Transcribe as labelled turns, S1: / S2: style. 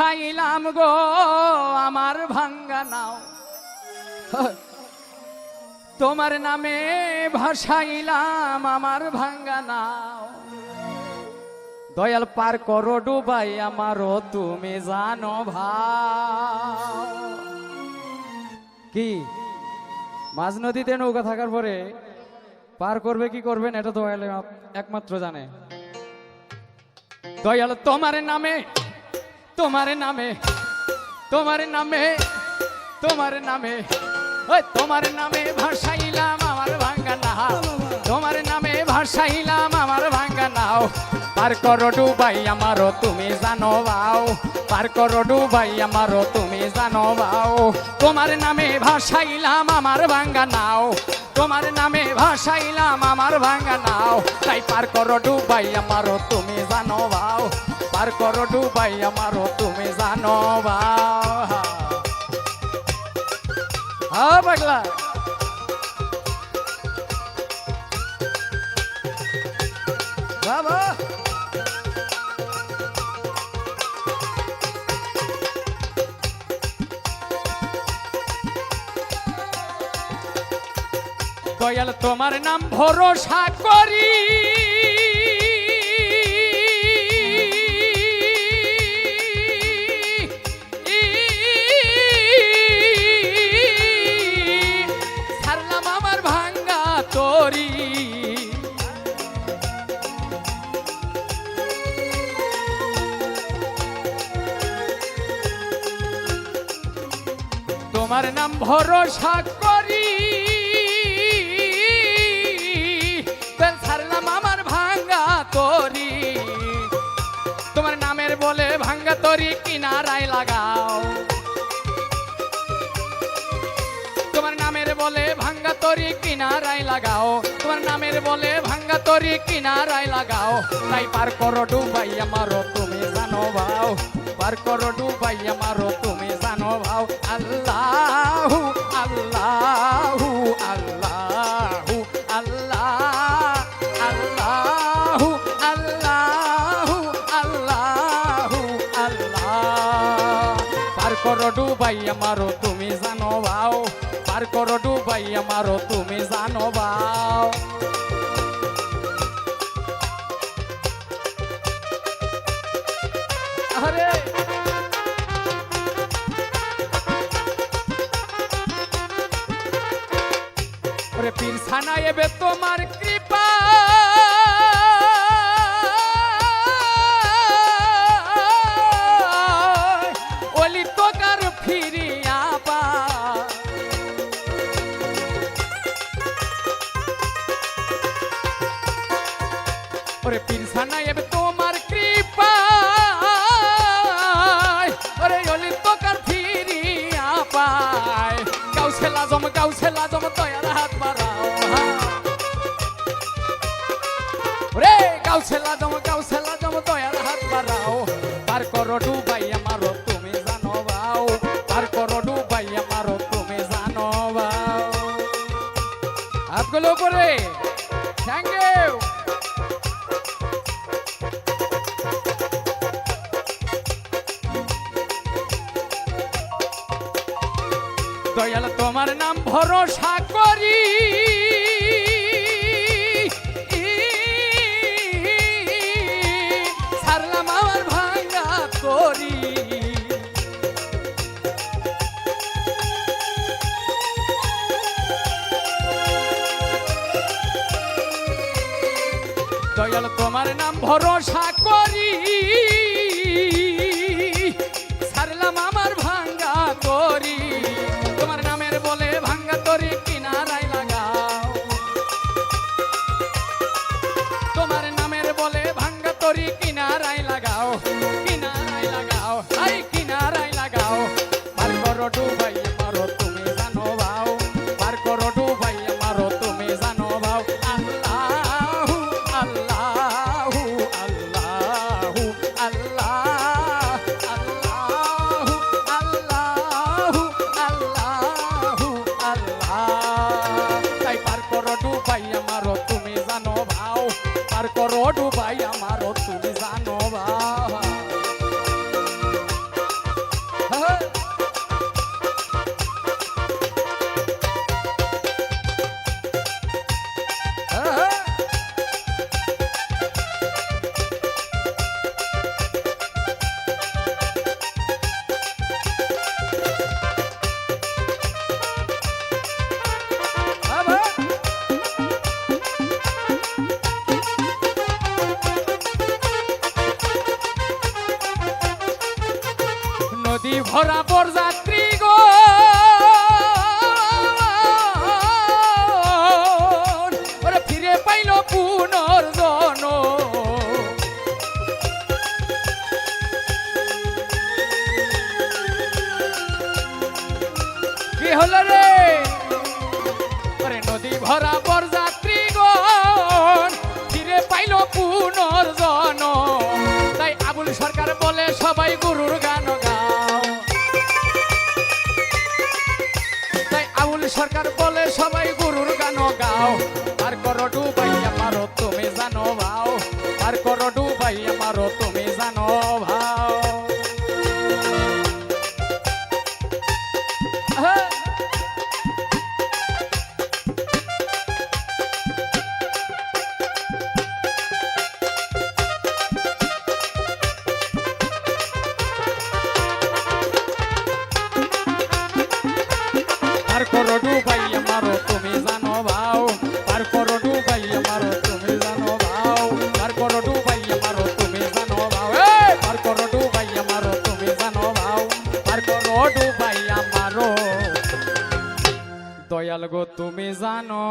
S1: ভাসাইলাম গো আমার ভাঙ্গা নাও। তোমার নামে ভাসাইলাম আমার ভাঙ্গা নাও। দয়াল পার করো ডুবাই আমারও তুমি জানো ভাও কি? মাঝ নদীতে নৌকা থাকার পরে পার করবে কি করবেন এটা তো একমাত্র জানে। দয়াল, তোমার নামে তোমার নামে তোমার নামে তোমার নামে, ওই তোমার নামে ভাসাইলাম আমার ভাঙ্গা নাও। তোমার নামে ভাসাইলাম আমার ভাঙ্গা নাও। পার করো ডুবাই আমারও তুমি জানো বাও। পার করো ডুবাই আমারও তুমি জানো বাও। তোমার নামে ভাসাইলাম আমার ভাঙ্গা নাও। তোমার নামে ভাসাইলাম আমার ভাঙ্গা নাও। তাই পার করো ডুবাই আমারও তুমি জানো বাও। পার করো ডুবাই আমারও তুমি জানো হ্যাঁ পাগলা। বাবা দয়াল তোমার নাম ভরসা করি। তোমার নাম ভরসা করি। ছাড়লাম আমার ভাঙ্গা তরি। তোমার নামের বলে ভাঙ্গা তরি, কিনারায় লাগাও। তোমার নামের বলে ভাঙ্গা তরি, কিনারায় লাগাও। তোমার নামের বলে ভাঙ্গা তরি, কিনারায় লাগাও। তাই পার করো ডুবাই আমারও, তুমি জানো ভাও পার করো ডুবাই ডুবাই আমারও তুমি জানো ভাও পার করো ডুবাই আমারও তুমি জানো ভাও আরে! পীর ছানা এবে তোমার কৃপা লাজম দয়ার হাত বাড়াও রে গাউছে লাজম গাউছে লাজম দয়ার হাত বাড়াও। পার করো ডুবাই দয়াল তোমার নাম ভরসা করি। ছাড়লাম আমার ভাঙ্গা করি। দয়াল তোমার নাম ভরসা করি। পার করো ডুবাই আমারও তুমি জানো ভরা বরযাত্রী গো ওরে ফিরে পাইল পুনর্জন কি হলো রে? নদী ভরা বরযাত্রী গণ ফিরে পাইল পুনর্জন তাই আবুল সরকার বলে সবাই গুরুর গান। সরকার বলে সবাই গুরুর গান গাও। জানো